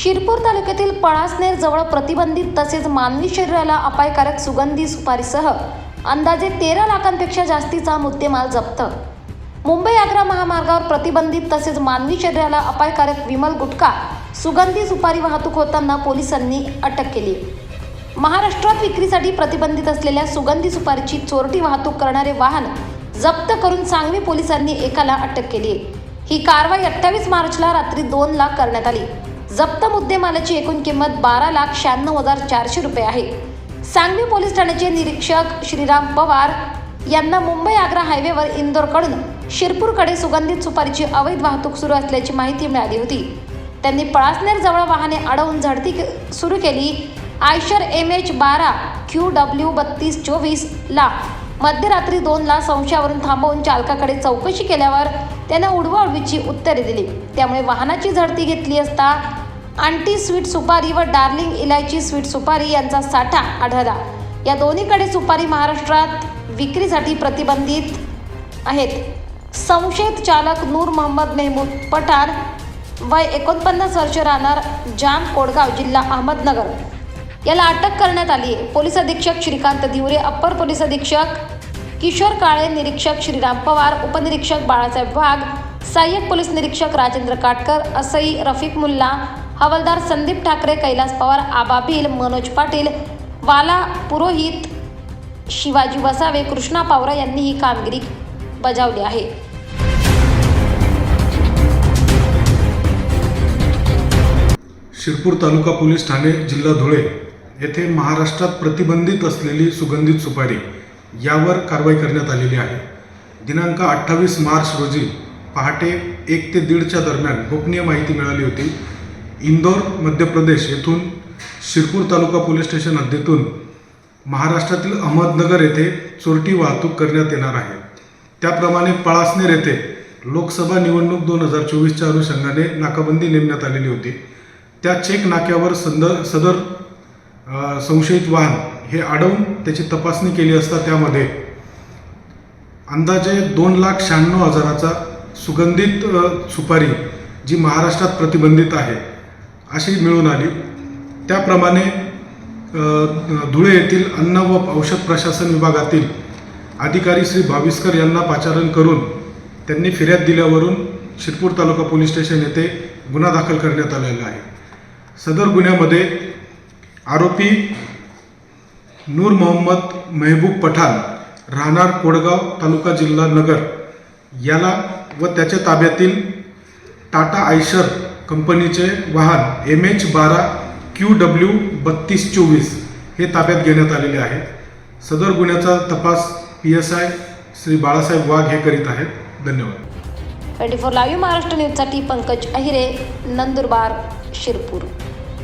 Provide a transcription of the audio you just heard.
शिरपूर तालुक्यातील पळासनेर जवळ प्रतिबंधित तसेच मानवी शरीराला अपायकारक सुगंधी सुपारीसह अंदाजे तेरा लाखांपेक्षा जास्तीचा मुद्देमाल जप्त. मुंबई आग्रा महामार्गावर प्रतिबंधित तसेच मानवी शरीराला अपायकारक विमल गुटखा सुगंधी सुपारी वाहतूक होताना पोलिसांनी अटक केली. महाराष्ट्रात विक्रीसाठी प्रतिबंधित असलेल्या सुगंधी सुपारीची चोरटी वाहतूक करणारे वाहन जप्त करून सांगवी पोलिसांनी एकाला अटक केली. ही कारवाई अठ्ठावीस मार्चला रात्री दोन लाख करण्यात आली. जप्त मुद्देमालाची एकूण किंमत बारा लाख शहाण्णव हजार चारशे रुपये आहे. सांगवी पोलीस ठाण्याचे निरीक्षक श्रीराम पवार यांना मुंबई आग्रा हायवेवर इंदोरकडून शिरपूरकडे सुगंधित सुपारीची अवैध वाहतूक सुरू असल्याची माहिती मिळाली होती. त्यांनी पळासनेर जवळ वाहने अडवून झडती सुरू केली. आयशर एम एच बारा क्यू डब्ल्यू बत्तीस चोवीसला मध्यरात्री दोनला संशयावरून थांबवून चालकाकडे चौकशी केल्यावर त्यानं उडवाउडवीची उत्तरे दिली. त्यामुळे वाहनाची झडती घेतली असता आंटी स्वीट सुपारी व डार्लिंग इलायची स्वीट सुपारी यांचा साठा आढळला. या दोन्हीकडे सुपारी महाराष्ट्रात विक्रीसाठी प्रतिबंधित आहेत. संशयित चालक नूर मोहम्मद मेहमूद पठाण वय एकोणपन्नास वर्ष राहणार जाम कोडगाव जिल्हा अहमदनगर. याला अटक करण्यात आली आहे पोलीस अधीक्षक श्रीकांत दिवरे अप्पर पोलीस अधीक्षक किशोर काळे निरीक्षक श्रीराम पवार उपनिरीक्षक बाळासाहेब वाघ सहाय्यक पोलीस निरीक्षक राजेंद्र काटकर असई रफिक मुल्ला हवालदार संदीप ठाकरे कैलास पवार आबाबील मनोज पाटील वाला पुरोहित शिवाजी वसावे कृष्णा पावरा यांनी ही कामगिरी बजावली आहे. शिरपूर तालुका पोलीस ठाणे जिल्हा धुळे येथे महाराष्ट्रात प्रतिबंधित असलेली सुगंधित सुपारी यावर कारवाई करण्यात आलेली आहे. दिनांक अठ्ठावीस मार्च रोजी पहाटे एक ते दीडच्या दरम्यान गोपनीय माहिती मिळाली होती. इंदोर मध्य प्रदेश येथून शिरपूर तालुका पोलीस स्टेशन हद्दीतून महाराष्ट्रातील अहमदनगर येथे चोरटी वाहतूक करण्यात येणार आहे. त्याप्रमाणे पळासनेर येथे लोकसभा निवडणूक दोन हजार चोवीसच्या अनुषंगाने नाकाबंदी नेमण्यात आलेली होती. त्या चेक नाक्यावर संद सदर संशयित वाहन हे अडवून त्याची तपासणी केली असता त्यामध्ये अंदाजे दोन लाख शहाण्णव हजाराचा सुगंधित सुपारी जी महाराष्ट्रात प्रतिबंधित आहे. अशी मिळून आली. त्याप्रमाणे धुळे येथील अन्न व औषध प्रशासन विभागातील अधिकारी श्री भाविस्कर यांना पाचारण करून त्यांनी फिर्याद दिल्यावरून शिरपूर तालुका पोलीस स्टेशन येथे गुन्हा दाखल करण्यात आलेला आहे. सदर गुन्ह्यामध्ये आरोपी नूर मोहम्मद मेहबूब पठाण राहणार कोडगाव तालुका जिल्हा नगर याला व त्याच्या ताब्यातील टाटा आयशर कंपनीचे वाहन एम एच बारा क्यू डब्ल्यू बत्तीस चोवीस हे ताब्यात घेण्यात आलेले आहे सदर गुन्ह्याचा तपास P S I Shri Balasaheb Wagh हे करीत आहेत. धन्यवाद. ट्वेंटी फोर लाईव्ह महाराष्ट्र न्यूजसाठी पंकज अहिरे नंदुरबार शिरपूर.